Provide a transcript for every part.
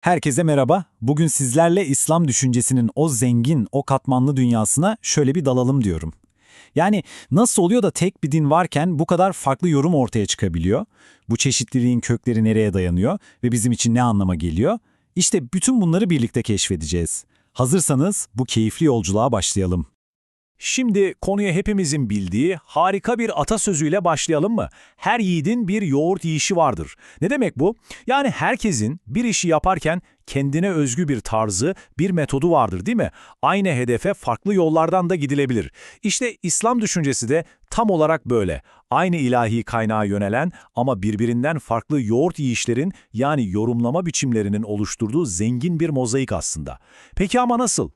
Herkese merhaba. Bugün sizlerle İslam düşüncesinin o zengin, o katmanlı dünyasına şöyle bir dalalım diyorum. Yani nasıl oluyor da tek bir din varken bu kadar farklı yorum ortaya çıkabiliyor? Bu çeşitliliğin kökleri nereye dayanıyor ve bizim için ne anlama geliyor? İşte bütün bunları birlikte keşfedeceğiz. Hazırsanız bu keyifli yolculuğa başlayalım. Şimdi konuya hepimizin bildiği harika bir atasözüyle başlayalım mı? Her yiğidin bir yoğurt yiyişi vardır. Ne demek bu? Yani herkesin bir işi yaparken kendine özgü bir tarzı, bir metodu vardır değil mi? Aynı hedefe farklı yollardan da gidilebilir. İşte İslam düşüncesi de tam olarak böyle. Aynı ilahi kaynağa yönelen ama birbirinden farklı yoğurt yiyişlerin yani yorumlama biçimlerinin oluşturduğu zengin bir mozaik aslında. Peki ama nasıl?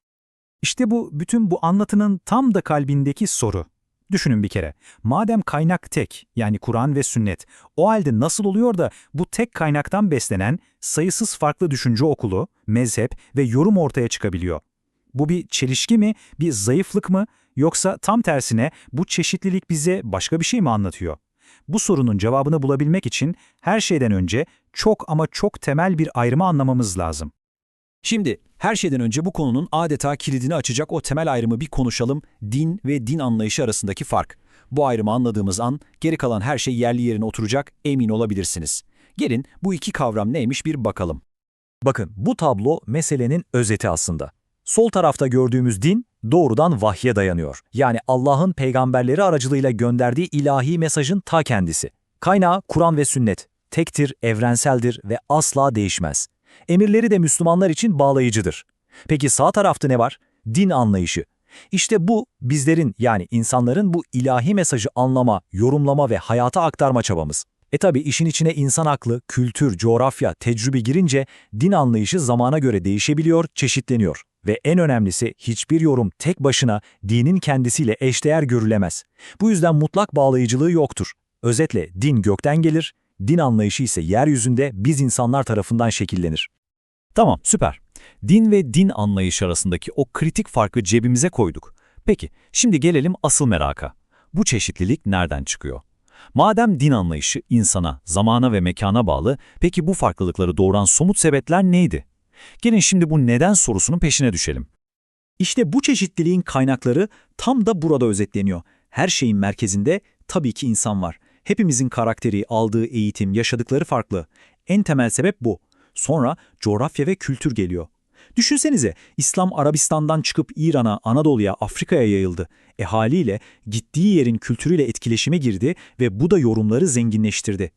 İşte bu bütün bu anlatının tam da kalbindeki soru. Düşünün bir kere. Madem kaynak tek, yani Kur'an ve sünnet, o halde nasıl oluyor da bu tek kaynaktan beslenen sayısız farklı düşünce okulu, mezhep ve yorum ortaya çıkabiliyor? Bu bir çelişki mi, bir zayıflık mı, yoksa tam tersine bu çeşitlilik bize başka bir şey mi anlatıyor? Bu sorunun cevabını bulabilmek için her şeyden önce çok ama çok temel bir ayrımı anlamamız lazım. Şimdi her şeyden önce bu konunun adeta kilidini açacak o temel ayrımı bir konuşalım. Din ve din anlayışı arasındaki fark. Bu ayrımı anladığımız an geri kalan her şey yerli yerine oturacak emin olabilirsiniz. Gelin bu iki kavram neymiş bir bakalım. Bakın bu tablo meselenin özeti aslında. Sol tarafta gördüğümüz din doğrudan vahye dayanıyor. Yani Allah'ın peygamberleri aracılığıyla gönderdiği ilahi mesajın ta kendisi. Kaynağı Kur'an ve sünnet. Tektir, evrenseldir ve asla değişmez. Emirleri de Müslümanlar için bağlayıcıdır. Peki sağ tarafta ne var? Din anlayışı. İşte bu bizlerin yani insanların bu ilahi mesajı anlama, yorumlama ve hayata aktarma çabamız. E tabi işin içine insan aklı, kültür, coğrafya, tecrübe girince din anlayışı zamana göre değişebiliyor, çeşitleniyor. Ve en önemlisi hiçbir yorum tek başına dinin kendisiyle eşdeğer görülemez. Bu yüzden mutlak bağlayıcılığı yoktur. Özetle din gökten gelir, din anlayışı ise yeryüzünde biz insanlar tarafından şekillenir. Tamam, süper. Din ve din anlayışı arasındaki o kritik farkı cebimize koyduk. Peki, şimdi gelelim asıl meraka. Bu çeşitlilik nereden çıkıyor? Madem din anlayışı insana, zamana ve mekana bağlı, peki bu farklılıkları doğuran somut sebepler neydi? Gelin şimdi bu neden sorusunun peşine düşelim. İşte bu çeşitliliğin kaynakları tam da burada özetleniyor. Her şeyin merkezinde tabii ki insan var. Hepimizin karakteri, aldığı eğitim, yaşadıkları farklı. En temel sebep bu. Sonra coğrafya ve kültür geliyor. Düşünsenize İslam Arabistan'dan çıkıp İran'a, Anadolu'ya, Afrika'ya yayıldı. E haliyle gittiği yerin kültürüyle etkileşime girdi ve bu da yorumları zenginleştirdi.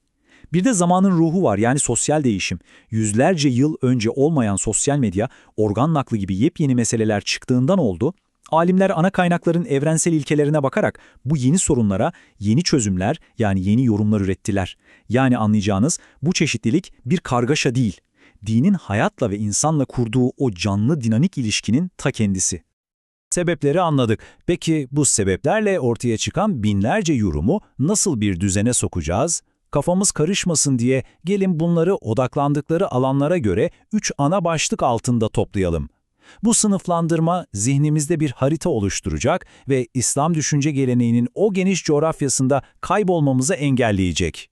Bir de zamanın ruhu var yani sosyal değişim. Yüzlerce yıl önce olmayan sosyal medya, organ naklı gibi yepyeni meseleler çıktığından oldu. Alimler ana kaynakların evrensel ilkelerine bakarak bu yeni sorunlara yeni çözümler yani yeni yorumlar ürettiler. Yani anlayacağınız bu çeşitlilik bir kargaşa değil, dinin hayatla ve insanla kurduğu o canlı dinamik ilişkinin ta kendisi. Sebepleri anladık. Peki bu sebeplerle ortaya çıkan binlerce yorumu nasıl bir düzene sokacağız? Kafamız karışmasın diye gelin bunları odaklandıkları alanlara göre üç ana başlık altında toplayalım. Bu sınıflandırma zihnimizde bir harita oluşturacak ve İslam düşünce geleneğinin o geniş coğrafyasında kaybolmamızı engelleyecek.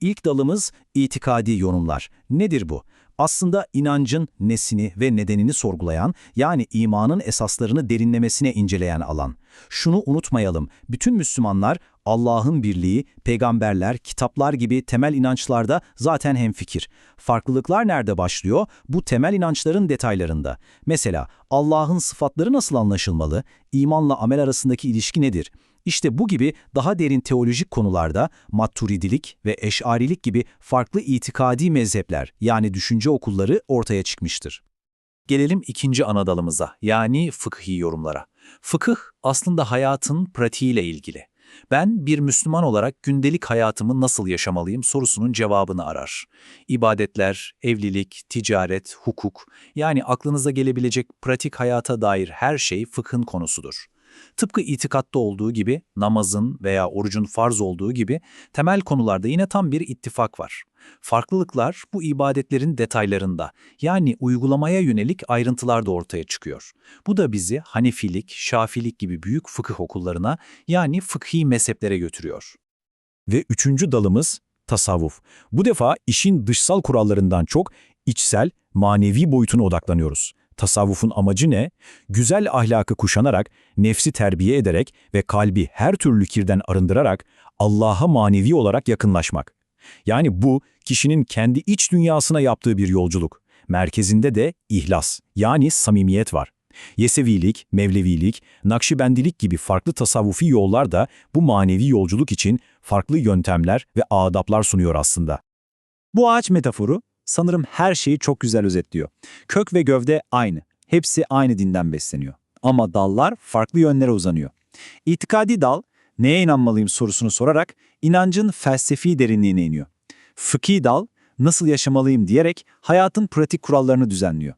İlk dalımız itikadi yorumlar. Nedir bu? Aslında inancın nesini ve nedenini sorgulayan, yani imanın esaslarını derinlemesine inceleyen alan. Şunu unutmayalım, bütün Müslümanlar Allah'ın birliği, peygamberler, kitaplar gibi temel inançlarda zaten hemfikir. Farklılıklar nerede başlıyor? Bu temel inançların detaylarında. Mesela Allah'ın sıfatları nasıl anlaşılmalı? İmanla amel arasındaki ilişki nedir? İşte bu gibi daha derin teolojik konularda Maturidilik ve Eş'arilik gibi farklı itikadi mezhepler yani düşünce okulları ortaya çıkmıştır. Gelelim ikinci ana dalımıza yani fıkhi yorumlara. Fıkıh aslında hayatın pratiğiyle ilgili. Ben bir Müslüman olarak gündelik hayatımı nasıl yaşamalıyım sorusunun cevabını arar. İbadetler, evlilik, ticaret, hukuk yani aklınıza gelebilecek pratik hayata dair her şey fıkhın konusudur. Tıpkı itikatta olduğu gibi, namazın veya orucun farz olduğu gibi temel konularda yine tam bir ittifak var. Farklılıklar bu ibadetlerin detaylarında, yani uygulamaya yönelik ayrıntılarda ortaya çıkıyor. Bu da bizi Hanefilik, Şafilik gibi büyük fıkıh okullarına yani fıkhi mezheplere götürüyor. Ve üçüncü dalımız tasavvuf. Bu defa işin dışsal kurallarından çok içsel, manevi boyutuna odaklanıyoruz. Tasavvufun amacı ne? Güzel ahlakı kuşanarak, nefsi terbiye ederek ve kalbi her türlü kirden arındırarak Allah'a manevi olarak yakınlaşmak. Yani bu, kişinin kendi iç dünyasına yaptığı bir yolculuk. Merkezinde de ihlas, yani samimiyet var. Yesevilik, Mevlevilik, Nakşibendilik gibi farklı tasavvufi yollar da bu manevi yolculuk için farklı yöntemler ve adaplar sunuyor aslında. Bu ağaç metaforu sanırım her şeyi çok güzel özetliyor. Kök ve gövde aynı. Hepsi aynı dinden besleniyor. Ama dallar farklı yönlere uzanıyor. İtikadi dal, neye inanmalıyım sorusunu sorarak inancın felsefi derinliğine iniyor. Fıkhi dal, nasıl yaşamalıyım diyerek hayatın pratik kurallarını düzenliyor.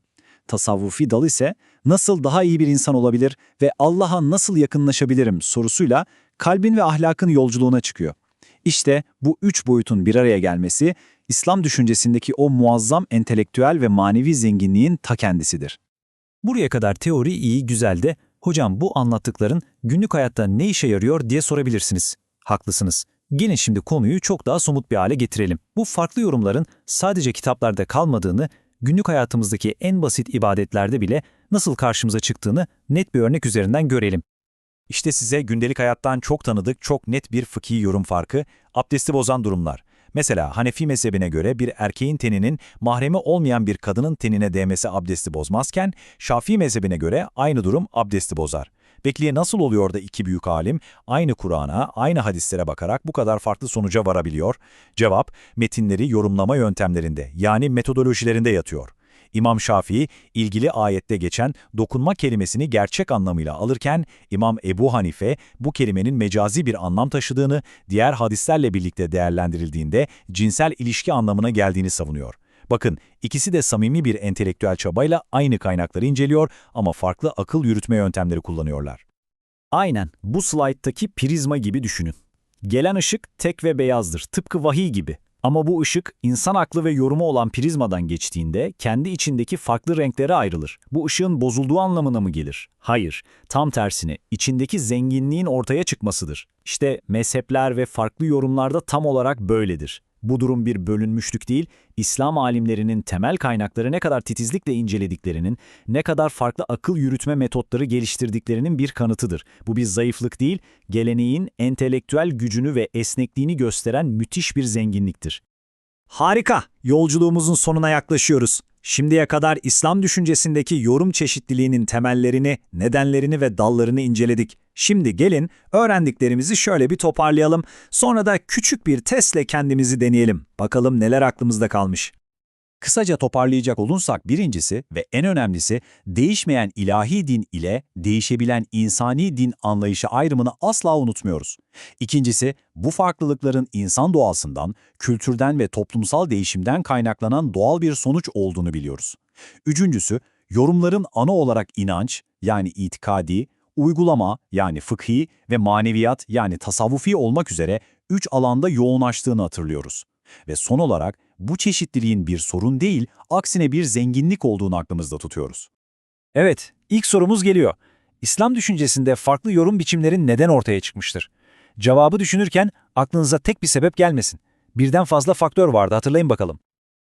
Tasavvufi dal ise nasıl daha iyi bir insan olabilir ve Allah'a nasıl yakınlaşabilirim sorusuyla kalbin ve ahlakın yolculuğuna çıkıyor. İşte bu üç boyutun bir araya gelmesi, İslam düşüncesindeki o muazzam entelektüel ve manevi zenginliğin ta kendisidir. Buraya kadar teori iyi, güzel de hocam bu anlattıkların günlük hayatta ne işe yarıyor diye sorabilirsiniz. Haklısınız. Gelin şimdi konuyu çok daha somut bir hale getirelim. Bu farklı yorumların sadece kitaplarda kalmadığını, günlük hayatımızdaki en basit ibadetlerde bile nasıl karşımıza çıktığını net bir örnek üzerinden görelim. İşte size gündelik hayattan çok tanıdık, çok net bir fıkhi yorum farkı, abdesti bozan durumlar. Mesela Hanefi mezhebine göre bir erkeğin teninin mahremi olmayan bir kadının tenine değmesi abdesti bozmazken, Şafii mezhebine göre aynı durum abdesti bozar. Bekliye nasıl oluyor da iki büyük alim aynı Kur'an'a, aynı hadislere bakarak bu kadar farklı sonuca varabiliyor? Cevap, metinleri yorumlama yöntemlerinde yani metodolojilerinde yatıyor. İmam Şafii, ilgili ayette geçen dokunma kelimesini gerçek anlamıyla alırken, İmam Ebu Hanife bu kelimenin mecazi bir anlam taşıdığını, diğer hadislerle birlikte değerlendirildiğinde cinsel ilişki anlamına geldiğini savunuyor. Bakın, ikisi de samimi bir entelektüel çabayla aynı kaynakları inceliyor ama farklı akıl yürütme yöntemleri kullanıyorlar. Aynen bu slayttaki prizma gibi düşünün. Gelen ışık tek ve beyazdır, tıpkı vahiy gibi. Ama bu ışık insan aklı ve yorumu olan prizmadan geçtiğinde kendi içindeki farklı renklere ayrılır. Bu ışığın bozulduğu anlamına mı gelir? Hayır, tam tersine içindeki zenginliğin ortaya çıkmasıdır. İşte mezhepler ve farklı yorumlarda tam olarak böyledir. Bu durum bir bölünmüşlük değil, İslam alimlerinin temel kaynakları ne kadar titizlikle incelediklerinin, ne kadar farklı akıl yürütme metotları geliştirdiklerinin bir kanıtıdır. Bu bir zayıflık değil, geleneğin entelektüel gücünü ve esnekliğini gösteren müthiş bir zenginliktir. Harika! Yolculuğumuzun sonuna yaklaşıyoruz. Şimdiye kadar İslam düşüncesindeki yorum çeşitliliğinin temellerini, nedenlerini ve dallarını inceledik. Şimdi gelin öğrendiklerimizi şöyle bir toparlayalım. Sonra da küçük bir testle kendimizi deneyelim. Bakalım neler aklımızda kalmış. Kısaca toparlayacak olunsak birincisi ve en önemlisi değişmeyen ilahi din ile değişebilen insani din anlayışı ayrımını asla unutmuyoruz. İkincisi bu farklılıkların insan doğasından, kültürden ve toplumsal değişimden kaynaklanan doğal bir sonuç olduğunu biliyoruz. Üçüncüsü yorumların ana olarak inanç yani itikadi, uygulama yani fıkhi ve maneviyat yani tasavvufi olmak üzere üç alanda yoğunlaştığını hatırlıyoruz. Ve son olarak bu çeşitliliğin bir sorun değil, aksine bir zenginlik olduğunu aklımızda tutuyoruz. Evet, ilk sorumuz geliyor. İslam düşüncesinde farklı yorum biçimleri neden ortaya çıkmıştır? Cevabı düşünürken aklınıza tek bir sebep gelmesin. Birden fazla faktör vardı hatırlayın bakalım.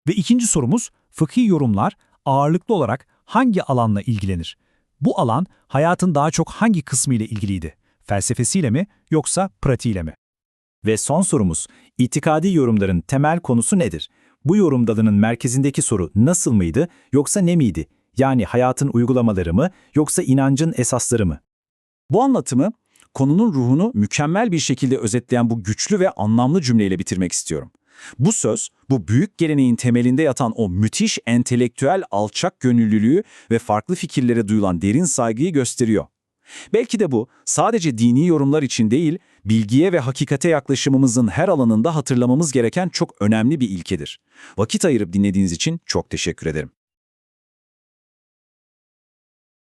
Ve ikinci sorumuz, fıkhi yorumlar ağırlıklı olarak hangi alanla ilgilenir? Bu alan hayatın daha çok hangi kısmı ile ilgiliydi? Felsefesiyle mi yoksa pratiğiyle mi? Ve son sorumuz, itikadi yorumların temel konusu nedir? Bu yorum dalının merkezindeki soru nasıl mıydı yoksa ne miydi? Yani hayatın uygulamaları mı yoksa inancın esasları mı? Bu anlatımı konunun ruhunu mükemmel bir şekilde özetleyen bu güçlü ve anlamlı cümleyle bitirmek istiyorum. Bu söz, bu büyük geleneğin temelinde yatan o müthiş entelektüel alçak gönüllülüğü ve farklı fikirlere duyulan derin saygıyı gösteriyor. Belki de bu sadece dini yorumlar için değil, bilgiye ve hakikate yaklaşımımızın her alanında hatırlamamız gereken çok önemli bir ilkedir. Vakit ayırıp dinlediğiniz için çok teşekkür ederim.